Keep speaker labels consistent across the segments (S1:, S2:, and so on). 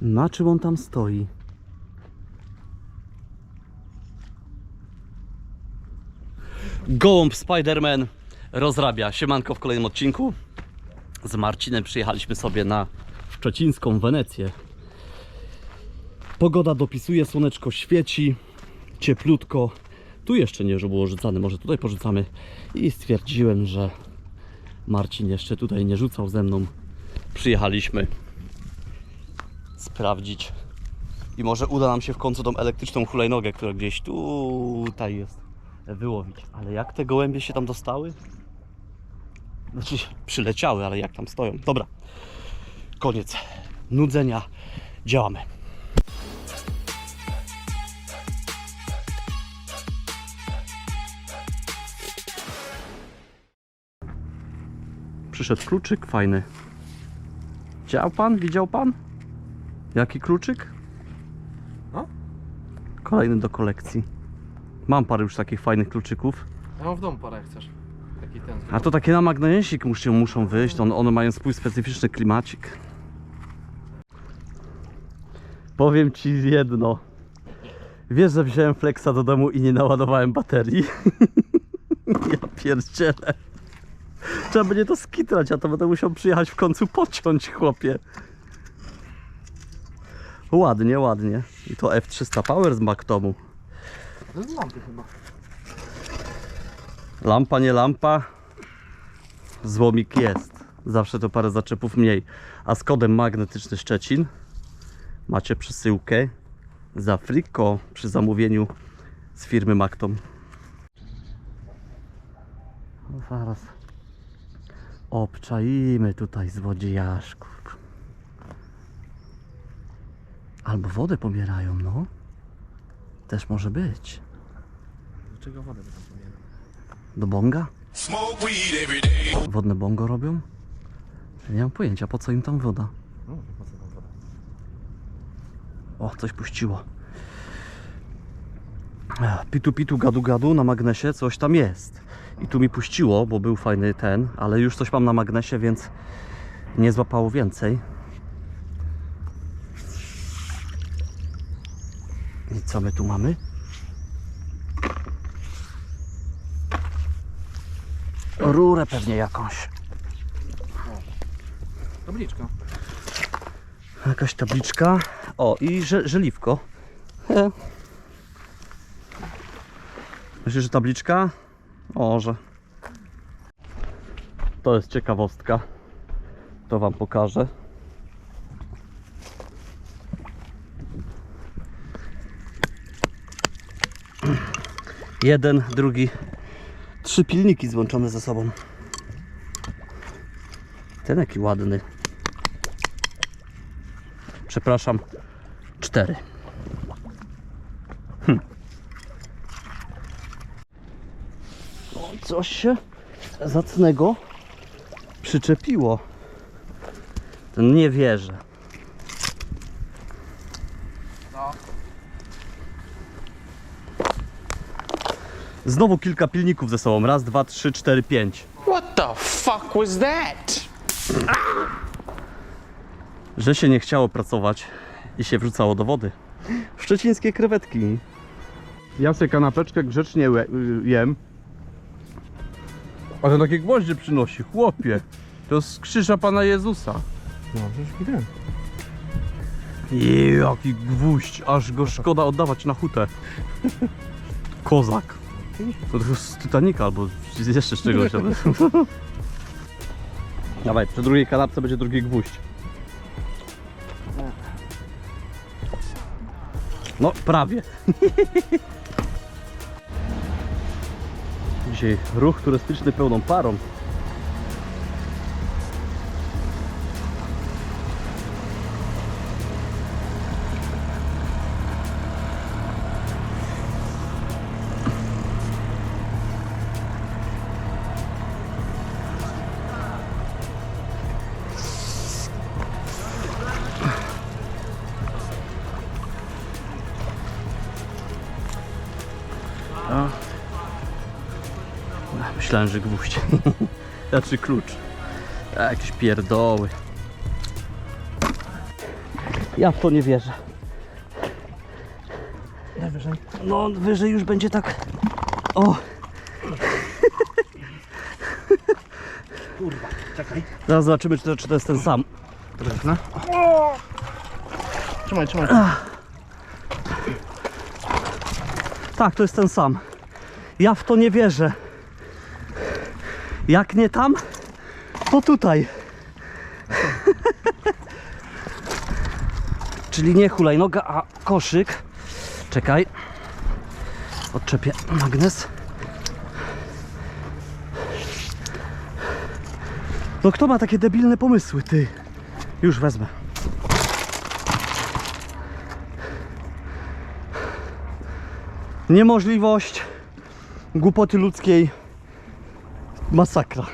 S1: Na czym on tam stoi? Gołąb Spiderman rozrabia. Siemanko w kolejnym odcinku. Z Marcinem przyjechaliśmy sobie na szczecińską Wenecję. Pogoda dopisuje, słoneczko świeci, cieplutko. Tu jeszcze nie było rzucane, może tutaj porzucamy. I stwierdziłem, że Marcin jeszcze tutaj nie rzucał ze mną. Przyjechaliśmy sprawdzić. I może uda nam się w końcu tą elektryczną hulajnogę, która gdzieś tutaj jest, wyłowić. Ale jak te gołębie się tam dostały? Znaczy przyleciały, ale jak tam stoją? Dobra. Koniec nudzenia. Działamy. Przyszedł kluczyk fajny. Widział pan? Widział pan? Jaki kluczyk?
S2: No.
S1: Kolejny do kolekcji. Mam parę już takich fajnych kluczyków.
S2: Ja mam w domu parę jak chcesz. Taki ten.
S1: A to takie na magnesik muszą, muszą wyjść. On, one mają swój specyficzny klimacik. Powiem ci jedno. Wiesz, że wziąłem flexa do domu i nie naładowałem baterii? ja pierdzielę. Trzeba będzie to skitrać, a to będę musiał przyjechać w końcu pociąć, chłopie. Ładnie, ładnie. I to F300 Power z Maktomu.
S2: To jest lampy chyba.
S1: Lampa, nie lampa. Złomik jest. Zawsze to parę zaczepów mniej. A z kodem magnetyczny Szczecin macie przesyłkę za friko przy zamówieniu z firmy Maktom. No zaraz. Obczaimy tutaj złodziejaszków. Albo wodę pobierają, no. Też może być.
S2: Dlaczego wodę by tam pomiera?
S1: Do bonga?
S3: Smoke weed every day.
S1: Wodne bongo robią? Nie mam pojęcia, po co im tam woda.
S2: No, po co tam woda?
S1: O, coś puściło. Pitu pitu gadu gadu na magnesie coś tam jest. I tu mi puściło, bo był fajny ten, ale już coś mam na magnesie, więc nie złapało więcej. I co my tu mamy? Rurę pewnie jakąś.
S2: Tabliczka.
S1: Jakaś tabliczka. O, i że, żeliwko. E. Myślisz, że tabliczka? O, że. To jest ciekawostka. To Wam pokażę. Jeden, drugi. Trzy pilniki złączone ze sobą. Ten jaki ładny. Przepraszam, cztery. Hm. O, coś się zacnego przyczepiło. Ten nie wierzę. Znowu kilka pilników ze sobą. Raz, dwa, trzy, cztery, pięć.
S3: What the fuck was that?
S1: Że się nie chciało pracować i się wrzucało do wody. Szczecińskie krewetki.
S4: Ja sobie kanapeczkę grzecznie łe- jem. A ten takie gwoździe przynosi, chłopie. To z krzyża Pana Jezusa.
S2: No, przecież.
S1: Jej, jaki gwóźdź, aż go szkoda oddawać na hutę. Kozak. To, to z Titanica albo z- jeszcze z czegoś. ale- Dawaj, przy drugiej kanapce będzie drugi gwóźdź. No, prawie. Dzisiaj ruch turystyczny pełną parą. Myślałem, że gwóźdź. znaczy klucz. A, jakieś pierdoły. Ja w to nie wierzę.
S2: Najwyżej.
S1: No, wyżej już będzie tak. O!
S2: Kurwa, czekaj.
S1: Zaraz zobaczymy, czy to, czy to jest ten sam.
S2: Drewna. Trzymaj, trzymaj.
S1: Tak, to jest ten sam. Ja w to nie wierzę. Jak nie tam, to tutaj. Czyli nie hulajnoga, a koszyk. Czekaj. Odczepię magnes. No kto ma takie debilne pomysły, ty? Już wezmę. Niemożliwość głupoty ludzkiej. Masakra.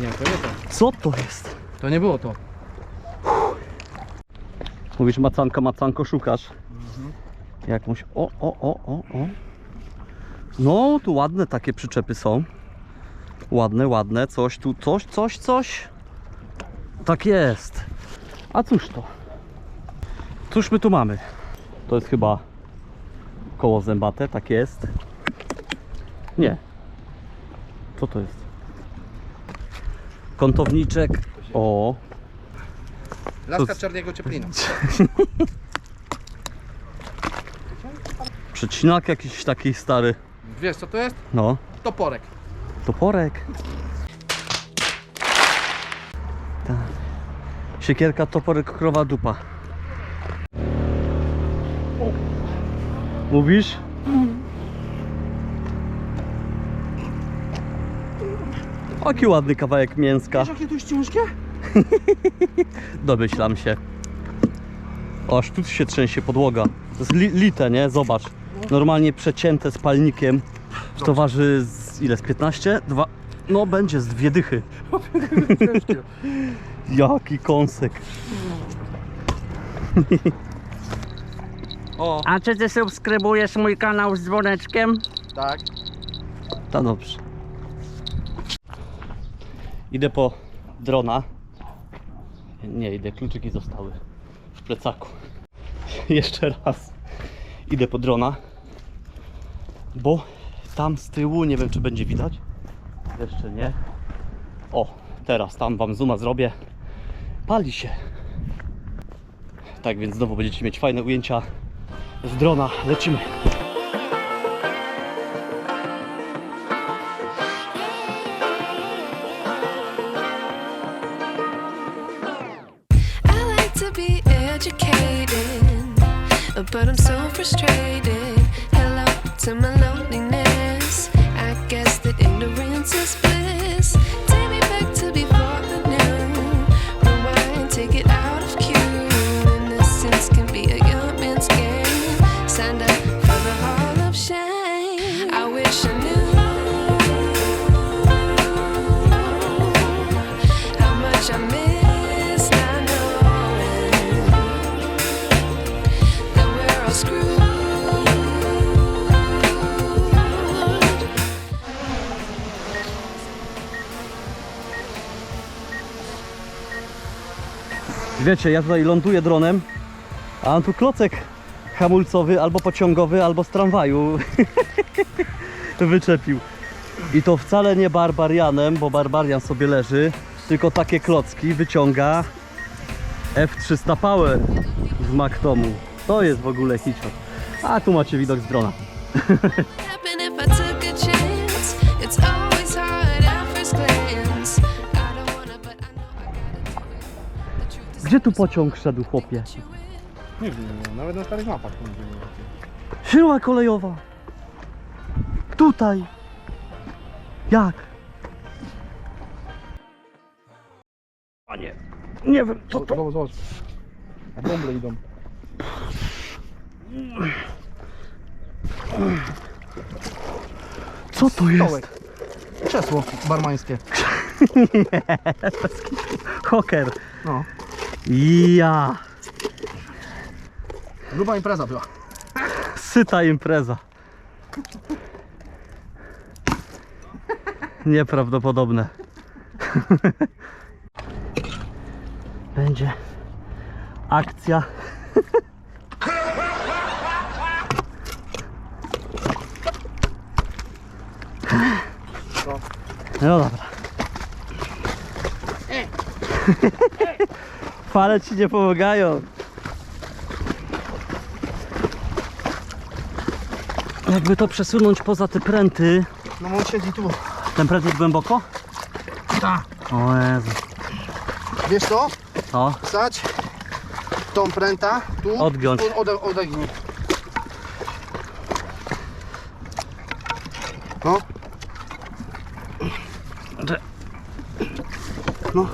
S2: Nie, to nie to.
S1: Co to jest?
S2: To nie było to.
S1: Mówisz macanko, macanko, szukasz. Jakąś. O, o, o, o, o. No, tu ładne takie przyczepy są. Ładne, ładne. Coś tu, coś, coś, coś. Tak jest. A cóż to? Cóż my tu mamy? To jest chyba koło zębate, tak jest. Nie. Co to jest? Kątowniczek. O,
S2: Laska czarnego cieplina.
S1: przecinak jakiś taki stary.
S2: Wiesz co to jest?
S1: No,
S2: Toporek.
S1: toporek. Siekierka, toporek, krowa, dupa. Mówisz? Jaki ładny kawałek mięska.
S2: jakie to jest ciężkie?
S1: Domyślam się. O, aż tu się trzęsie podłoga. To jest li, lite, nie? Zobacz. Normalnie przecięte z palnikiem. To waży z ile? Z 15? Dwa. No będzie z dwie dychy. Jaki kąsek.
S2: O,
S5: A czy ty subskrybujesz mój kanał z dzwoneczkiem?
S2: tak.
S1: To dobrze. Idę po drona. Nie, idę, kluczyki zostały w plecaku. Jeszcze raz. Idę po drona. Bo tam z tyłu, nie wiem czy będzie widać. Jeszcze nie. O, teraz tam wam zooma zrobię. Pali się. Tak więc znowu będziecie mieć fajne ujęcia z drona. Lecimy.
S6: But I'm so frustrated. Hello to my loneliness.
S1: Wiecie, ja tutaj ląduję dronem, a on tu klocek hamulcowy, albo pociągowy, albo z tramwaju wyczepił. I to wcale nie barbarianem, bo barbarian sobie leży, tylko takie klocki wyciąga F300 Power z Mactomu. To jest w ogóle hiczot. A tu macie widok z drona. Gdzie tu pociąg szedł, chłopie?
S2: Nie wiem, nawet na starych mapach nie wiem.
S1: Siła kolejowa. Tutaj. Jak? A nie. Nie wiem, co to.
S2: Zobacz, zobacz. Bąble idą.
S1: Co to jest?
S2: Stołek. Krzesło barmańskie.
S1: Hoker.
S2: No.
S1: Ja.
S2: Gruba impreza była.
S1: Syta impreza. Nieprawdopodobne. Będzie akcja. No dobra. Fale ci nie pomagają. Jakby to przesunąć poza te pręty.
S2: No on siedzi tu.
S1: Ten pręt jest głęboko?
S2: Tak.
S1: O Jezu.
S2: Wiesz co?
S1: O,
S2: Wstać. Tą pręta. Tu.
S1: Odgiąć.
S2: Ode, odegnij. No. No.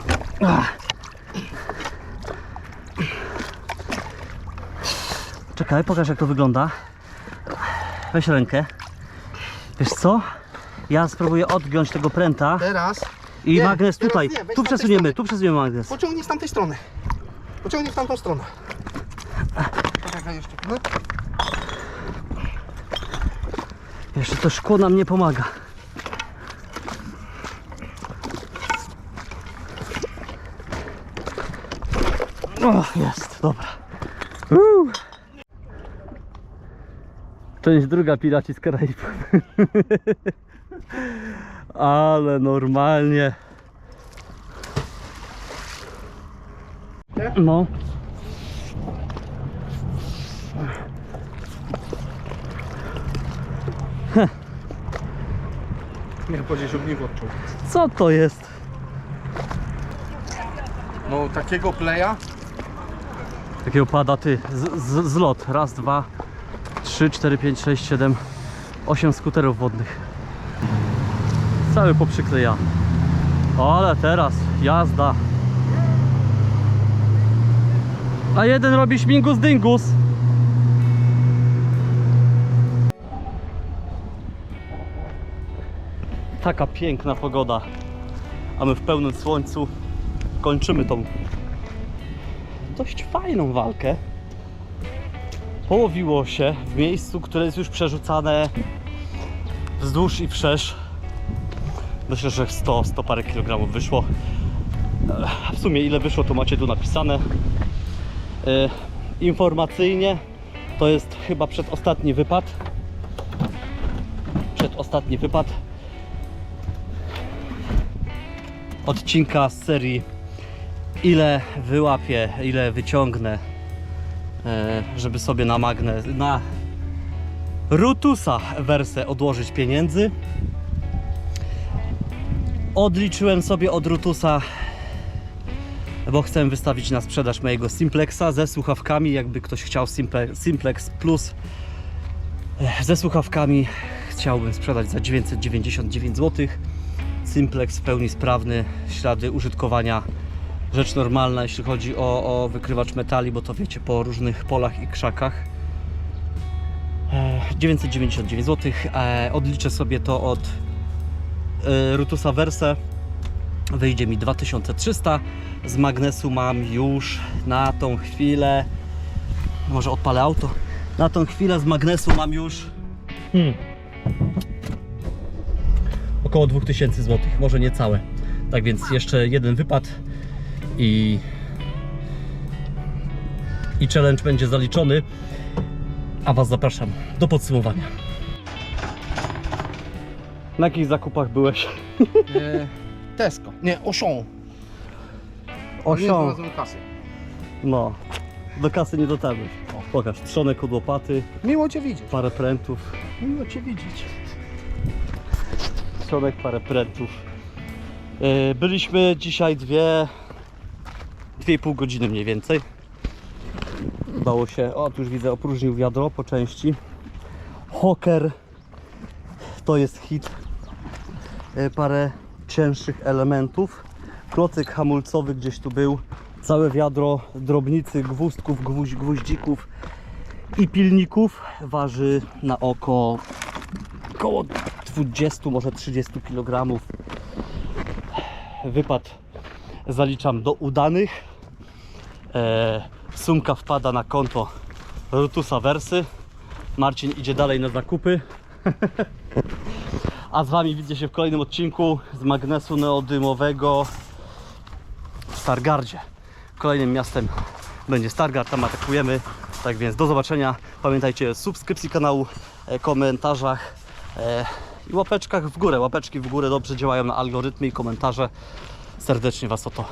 S1: Czekaj, pokaż jak to wygląda. Weź rękę. Wiesz co? Ja spróbuję odgiąć tego pręta
S2: Teraz
S1: i
S2: Nie,
S1: magnes
S2: teraz
S1: tutaj.
S2: nie, weź
S1: Tu
S2: tamtej
S1: przesuniemy,
S2: strony.
S1: tu przesuniemy magnes.
S2: pociągnij z tamtej strony. Pociągnij w tamtą stronę. Poczekaj jeszcze.
S1: Jeszcze to szkło nam nie pomaga. O, jest, dobra. Uuu. Część druga Piraci z Karaibów. Ale normalnie. No.
S2: Nie, powiedzieć ogniwo odczuł.
S1: Co to jest?
S2: No takiego playa.
S1: Takiego pada ty. Z, z, zlot. Raz, dwa, trzy, cztery, pięć, sześć, siedem, osiem skuterów wodnych. Cały poprzyklejany. Ale teraz jazda. A jeden robi śmigus dyngus. Taka piękna pogoda. A my w pełnym słońcu kończymy tą dość fajną walkę. Połowiło się w miejscu, które jest już przerzucane wzdłuż i wszerz. Myślę, że 100, 100 parę kilogramów wyszło. E, W sumie ile wyszło to macie tu napisane. E, Informacyjnie to jest chyba przedostatni wypad. Przedostatni wypad odcinka z serii ile wyłapię, ile wyciągnę, żeby sobie na magnes, na Rutusa wersę odłożyć pieniędzy. Odliczyłem sobie od Rutusa, bo chcę wystawić na sprzedaż mojego Simplexa ze słuchawkami. Jakby ktoś chciał Simple, Simplex Plus e, ze słuchawkami, chciałbym sprzedać za 999 zł. Simplex w pełni sprawny, ślady użytkowania rzecz normalna, jeśli chodzi o, o wykrywacz metali, bo to wiecie, po różnych polach i krzakach. E, 999 zł. E, odliczę sobie to od e, Rutusa Verse. Wyjdzie mi 2300. Z magnesu mam już na tą chwilę. Może odpalę auto. Na tą chwilę z magnesu mam już. Hmm, około 2000 zł, może niecałe. Tak więc jeszcze jeden wypad i i challenge będzie zaliczony. A Was zapraszam do podsumowania. Na jakich zakupach byłeś?
S2: E, Tesco. Nie, Auchan. Nie
S1: Osią.
S2: znalazłem kasy.
S1: No, do kasy nie dotarłeś. Pokaż, trzonek od łopaty,
S2: Miło Cię widzieć.
S1: parę prętów.
S2: Miło Cię widzieć.
S1: Trzonek, parę prętów. Yy, Byliśmy dzisiaj dwie, dwie i pół godziny mniej więcej. Udało się, o tu już widzę, opróżnił wiadro po części. Hoker to jest hit. Yy, Parę cięższych elementów. Klocyk hamulcowy gdzieś tu był. Całe wiadro drobnicy, gwózdków, gwóź, gwóździków i pilników. Waży na oko około 20, może 30 kg. Wypad zaliczam do udanych. E, sumka wpada na konto Rutusa Wersy. Marcin idzie dalej na zakupy. A z Wami widzę się w kolejnym odcinku z magnesu neodymowego w Stargardzie. Kolejnym miastem będzie Stargard, tam atakujemy. Tak więc do zobaczenia. Pamiętajcie o subskrypcji kanału, e, komentarzach e, i łapeczkach w górę. Łapeczki w górę dobrze działają na algorytmy i komentarze. Serdecznie Was o to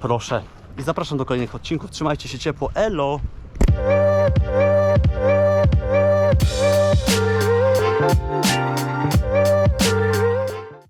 S1: proszę. I zapraszam do kolejnych odcinków. Trzymajcie się ciepło. Elo!